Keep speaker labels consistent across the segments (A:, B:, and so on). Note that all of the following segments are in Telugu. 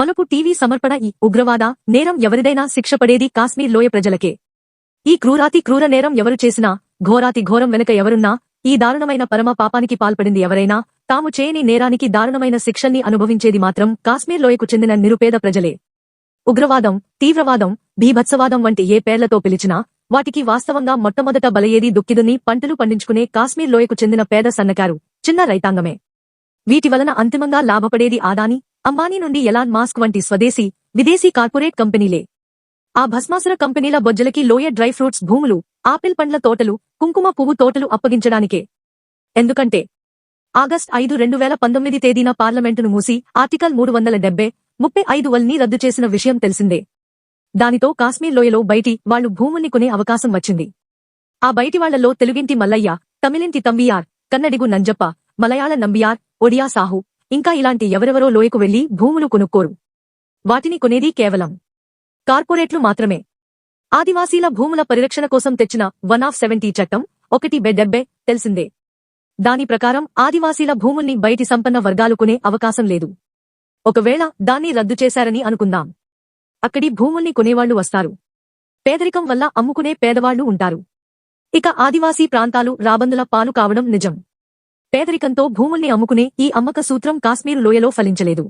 A: మనకు టీవీ సమర్పణ ఈ ఉగ్రవాద నేరం ఎవరిదైనా శిక్ష పడేది కాశ్మీర్ లోయ ప్రజలకే. ఈ క్రూరాతి క్రూర నేరం ఎవరు చేసినా ఘోరాతి ఘోరం వెనుక ఎవరున్నా ఈ దారుణమైన పరమ పాపానికి పాల్పడింది ఎవరైనా తాము చేయని నేరానికి దారుణమైన శిక్షల్ని అనుభవించేది మాత్రం కాశ్మీర్ లోయకు చెందిన నిరుపేద ప్రజలే. ఉగ్రవాదం తీవ్రవాదం భీభత్సవాదం వంటి ఏ పేర్లతో పిలిచినా వాటికి వాస్తవంగా మొట్టమొదట బలయేది దుక్కిదుని పంటలు పండించుకునే కాశ్మీర్ లోయకు చెందిన పేద సన్నకారు చిన్న రైతాంగమే. వీటి వలన అంతిమంగా లాభపడేది ఆదాని అంబానీ నుండి ఎలాన్ మాస్క్ వంటి స్వదేశీ విదేశీ కార్పొరేట్ కంపెనీలే. ఆ భస్మాసుర కంపెనీల బొజ్జలకి లోయ డ్రై ఫ్రూట్స్ భూములు ఆపిల్ పండ్ల తోటలు కుంకుమ పువ్వు తోటలు అప్పగించడానికే. ఎందుకంటే ఆగస్ట్ ఐదు రెండు వేల పంతొమ్మిది తేదీన పార్లమెంటును మూసి ఆర్టికల్ మూడు వందల డెబ్బై ముప్పై ఐదు వల్ని రద్దు చేసిన విషయం తెలిసిందే. దానితో కాశ్మీర్ లోయలో బయటి వాళ్ళు భూముల్ని కొనే అవకాశం వచ్చింది. ఆ బయటి వాళ్ళలో తెలుగింటి మల్లయ్య తమిళింటి తంబియార్ కన్నడిగు నంజప్ప మలయాళ నంబియార్ ఒడియా సాహు ఇంకా ఇలాంటి ఎవరెవరో లోయకు వెళ్ళి భూములు కొనుక్కోరు. వాటిని కొనేది కేవలం కార్పొరేట్లు మాత్రమే. ఆదివాసీల భూముల పరిరక్షణ కోసం తెచ్చిన వన్ ఆఫ్ సెవెంటీ చట్టం ఒకటి బె తెలిసిందే. దాని ప్రకారం ఆదివాసీల భూముల్ని బయటి సంపన్న వర్గాలు కొనే అవకాశం లేదు. ఒకవేళ దాన్ని రద్దు చేశారని అనుకుందాం. అక్కడి భూముల్ని కొనేవాళ్ళు వస్తారు. పేదరికం వల్ల అమ్ముకునే పేదవాళ్ళు ఉంటారు. ఇక ఆదివాసీ ప్రాంతాలు రాబందుల పాలు కావడం నిజం. పేదరికంతో భూముల్ని అమ్ముకునే ఈ అమ్మక సూత్రం కాశ్మీరు లోయలో ఫలించలేదు.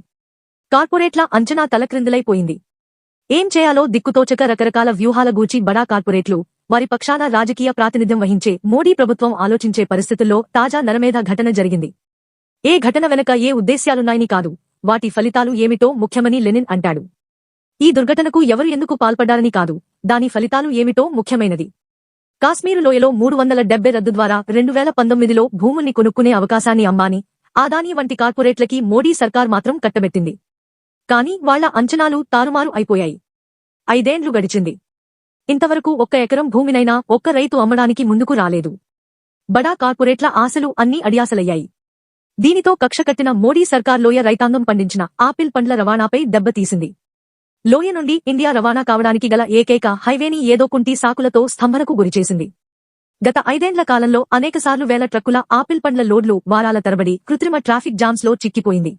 A: కార్పొరేట్ల అంచనా తలక్రిందులైపోయింది. ఏం చేయాలో దిక్కుతోచక రకరకాల వ్యూహాల గూచి బడా కార్పొరేట్లు వారి పక్షాన రాజకీయ ప్రాతినిధ్యం వహించే మోడీ ప్రభుత్వం ఆలోచించే పరిస్థితుల్లో తాజా నరమేధ ఘటన జరిగింది. ఏ ఘటన వెనక ఏ ఉద్దేశ్యాలున్నాయని కాదు వాటి ఫలితాలు ఏమిటో ముఖ్యమని లెనిన్ అంటాడు. ఈ దుర్ఘటనకు ఎవరు ఎందుకు పాల్పడ్డారని కాదు దాని ఫలితాలు ఏమిటో ముఖ్యమైనది. కాశ్మీరు లోయలో మూడు వందల డెబ్బై రద్దు ద్వారా రెండు వేల పంతొమ్మిదిలో భూముల్ని కొనుక్కునే అవకాశాన్ని అమ్మాని ఆదాని వంటి కార్పొరేట్లకి మోడీ సర్కార్ మాత్రం కట్టబెట్టింది. కానీ వాళ్ళ అంచనాలు తారుమారు అయిపోయాయి. ఐదేండ్లు గడిచింది. ఇంతవరకు ఒక్క ఎకరం భూమినైనా ఒక్క రైతు అమ్మడానికి ముందుకు రాలేదు. బడా కార్పొరేట్ల ఆశలు అన్నీ అడియాసలయ్యాయి. దీనితో కక్ష కట్టిన మోడీ సర్కార్ లోయ రైతాంగం పండించిన ఆపిల్ పండ్ల రవాణాపై దెబ్బతీసింది. లోయ నుండి ఇండియా రవాణా కావడానికి గల ఏకైక హైవేని ఏదో కుంటి సాకులతో స్తంభనకు గురిచేసింది గత ఐదేండ్ల కాలంలో అనేకసార్లు వేల ట్రక్కుల ఆపిల్ పండ్ల లోడ్లు వారాల తరబడి కృత్రిమ ట్రాఫిక్ జామ్స్లో చిక్కిపోయింది.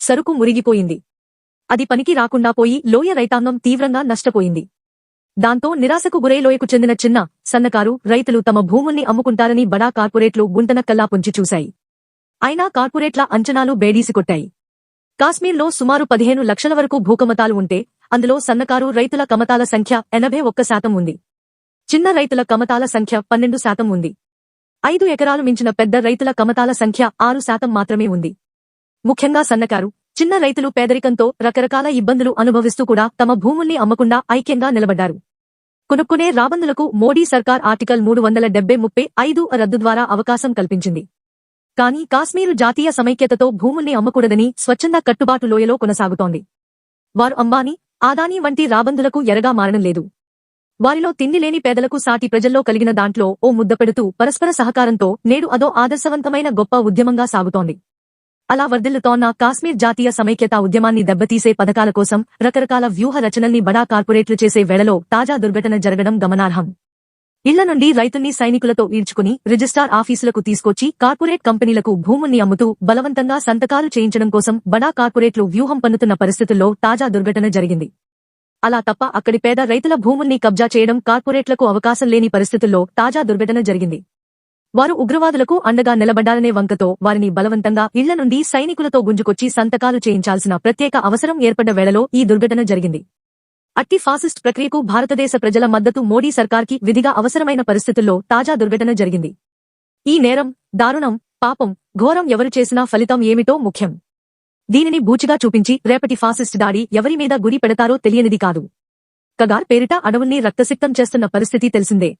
A: సరుకు మురిగిపోయింది. అది పనికి రాకుండా పోయి లోయ రైతాంగం తీవ్రంగా నష్టపోయింది. దాంతో నిరాశకు గురై లోయకు చెందిన చిన్న సన్నకారు రైతులు తమ భూముల్ని అమ్ముకుంటారని బడా కార్పొరేట్లు గుంటనక్కల్లా పుంచి చూశాయి. అయినా కార్పొరేట్ల అంచనాలు బేడీసికొట్టాయి కాశ్మీర్లో సుమారు పదిహేను లక్షల వరకు భూకమతాలు ఉంటే అందులో సన్నకారు రైతుల కమతాల సంఖ్య ఎనభై ఒక్క శాతం ఉంది. చిన్న రైతుల కమతాల సంఖ్య పన్నెండు శాతం ఉంది. ఐదు ఎకరాలు మించిన పెద్ద రైతుల కమతాల సంఖ్య ఆరు శాతం మాత్రమే ఉంది. ముఖ్యంగా సన్నకారు చిన్న రైతులు పేదరికంతో రకరకాల ఇబ్బందులు అనుభవిస్తూ కూడా తమ భూముల్ని అమ్మకుండా ఐక్యంగా నిలబడ్డారు. కొనుక్కునే రాబందులకు మోడీ సర్కార్ ఆర్టికల్ మూడు వందల డెబ్బై ముప్పై ఐదు రద్దు ద్వారా అవకాశం కల్పించింది. కానీ కాశ్మీరు జాతీయ సమైక్యతతో భూముల్ని అమ్మకూడదని స్వచ్ఛంద కట్టుబాటు లోయలో కొనసాగుతోంది. వారు అంబానీ ఆదానీ వంటి రాబందులకు ఎరగా మారడం లేదు. వారిలో తిండి లేని పేదలకు సాటి ప్రజల్లో కలిగిన దాంట్లో ఓ ముద్దపెడుతూ పరస్పర సహకారంతో నేడు అదో ఆదర్శవంతమైన గొప్ప ఉద్యమంగా సాగుతోంది. అలా వర్ధిల్లుతోన్న కాశ్మీర్ జాతీయ సమైక్యత ఉద్యమాన్ని దెబ్బతీసే పథకాల కోసం రకరకాల వ్యూహ రచనల్ని బడా కార్పొరేట్లు చేసే వేళలో తాజా దుర్ఘటన జరగడం గమనార్హం. ఇళ్ళ నుండి రైతుల్ని సైనికులతో ఈడ్చుకుని రిజిస్టార్ ఆఫీసులకు తీసుకొచ్చి కార్పొరేట్ కంపెనీలకు భూముల్ని అమ్ముతూ బలవంతంగా సంతకాలు చేయించడం కోసం బడా కార్పొరేట్లు వ్యూహం పన్నుతున్న పరిస్థితుల్లో తాజా దుర్ఘటన జరిగింది. అలా తప్ప అక్కడి పేద రైతుల భూముల్ని కబ్జా చేయడం కార్పొరేట్లకు అవకాశం లేని పరిస్థితుల్లో తాజా దుర్ఘటన జరిగింది. వారు ఉగ్రవాదులకు అండగా నిలబడ్డారనే వంకతో వారిని బలవంతంగా ఇళ్ళ నుండి సైనికులతో గుంజుకొచ్చి సంతకాలు చేయించాల్సిన ప్రత్యేక అవసరం ఏర్పడ్డ వేళలో ఈ దుర్ఘటన జరిగింది. అట్టి ఫాసిస్ట్ ప్రక్రియకు భారతదేశ ప్రజల మద్దతు మోడీ సర్కార్కి విధిగా అవసరమైన పరిస్థితుల్లో తాజా దుర్ఘటన జరిగింది. ఈ నేరం దారుణం పాపం ఘోరం ఎవరు చేసినా ఫలితం ఏమిటో ముఖ్యం. దీనిని బూచిగా చూపించి రేపటి ఫాసిస్ట్ దాడి ఎవరి మీద గురి పెడతారో తెలియనిది కాదు. కగార్ పేరిట అడవుల్ని రక్తసిక్తం చేస్తున్న పరిస్థితి తెలిసిందే.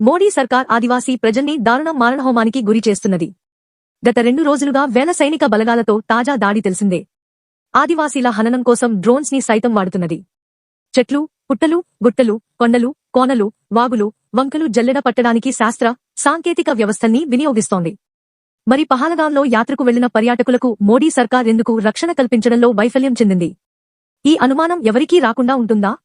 A: మోడీ సర్కార్ ఆదివాసీ ప్రజల్ని దారుణం మారణహోమానికి గురి చేస్తున్నది. గత రెండు రోజులుగా వేల సైనిక బలగాలతో తాజా దాడి తెలిసిందే. ఆదివాసీల హననం కోసం డ్రోన్స్ని సైతం వాడుతున్నది. చెట్లు పుట్టలు గుట్టలు కొండలు కోనలు వాగులు వంకలు జల్లెడ పట్టడానికి శాస్త్ర సాంకేతిక వ్యవస్థల్ని వినియోగిస్తోంది. మరి పహాలగాంలో యాత్రకు వెళ్ళిన పర్యాటకులకు మోడీ సర్కార్ ఎందుకు రక్షణ కల్పించడంలో వైఫల్యం చెందింది? ఈ అనుమానం ఎవరికీ రాకుండా ఉంటుందా?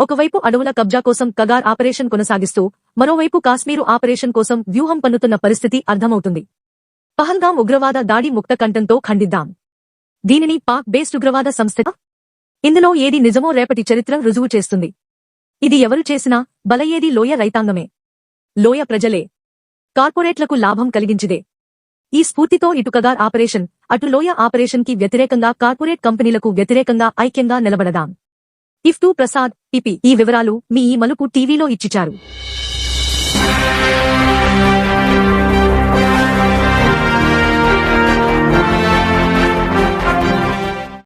A: ఒకవైపు అడవుల కబ్జా కోసం కగార్ ఆపరేషన్ కొనసాగిస్తూ మరోవైపు కాశ్మీరు ఆపరేషన్ కోసం వ్యూహం పన్నుతున్న పరిస్థితి అర్థమవుతుంది. పహల్గాం ఉగ్రవాద దాడి ముక్త కంఠంతో ఖండిద్దాం. దీనిని పాక్ బేస్డ్ ఉగ్రవాద సంస్థ ఇందులో ఏది నిజమో రేపటి చరిత్ర రుజువు చేస్తుంది. ఇది ఎవరు చేసినా బలయేది లోయ రైతాంగమే. లోయ ప్రజలే. కార్పొరేట్లకు లాభం కలిగించిదే. ఈ స్ఫూర్తితో ఇటుకగార్ ఆపరేషన్ అటు లోయ ఆపరేషన్కి వ్యతిరేకంగా కార్పొరేట్ కంపెనీలకు వ్యతిరేకంగా ఐక్యంగా నిలబడదాం. IFTU Prasad PP. ఈ వివరాలు మీ ఈ మలుపు టీవీలో ఇచ్చిచారు.